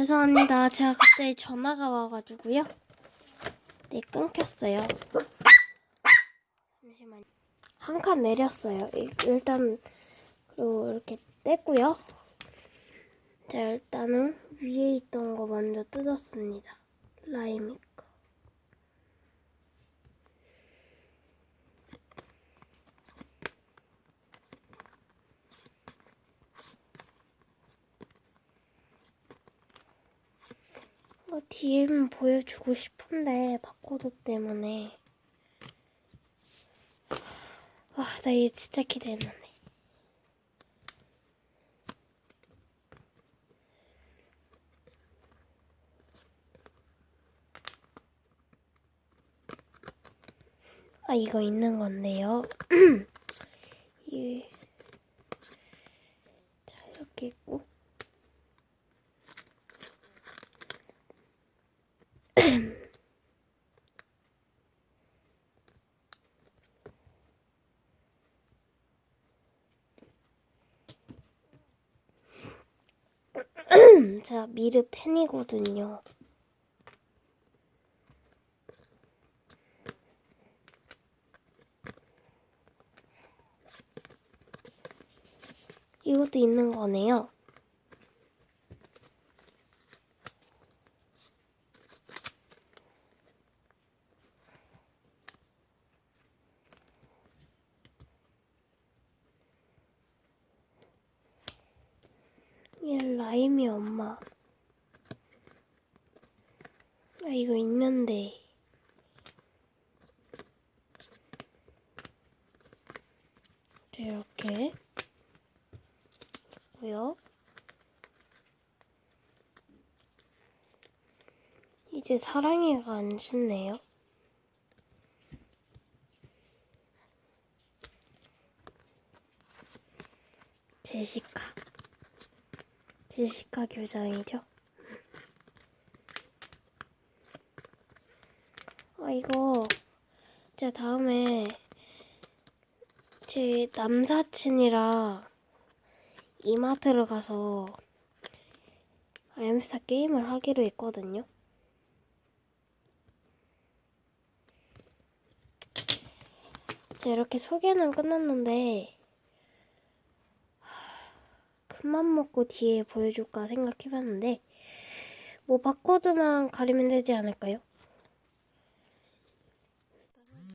죄송합니다. 제가 갑자기 전화가 와가지고요. 네, 끊겼어요. 잠시만요. 한칸 내렸어요. 일- 일단, 그리고 이렇게 뗐고요. 자, 일단은 위에 있던 거 먼저 뜯었습니다. 라임이 거. 어, DM은 보여주고 싶은데 바코드 때문에. 와, 나 이게 진짜 기대했는데. 아, 이거 있는 건데요 이... 자, 이렇게 있고 자, 미르 팬이거든요. 이것도 있는 거네요. 얘 라임이 엄마. 아, 이거 있는데. 자, 이렇게. 있고요. 이제 사랑이가 안 죽네요. 제시카. 제시카 교장이죠. 아, 이거, 진짜 다음에 제 남사친이랑 이마트를 가서 아이엠스타 게임을 하기로 했거든요. 자, 이렇게 소개는 끝났는데, 큰맘 먹고 뒤에 보여줄까 생각해봤는데 뭐 바코드만 가리면 되지 않을까요?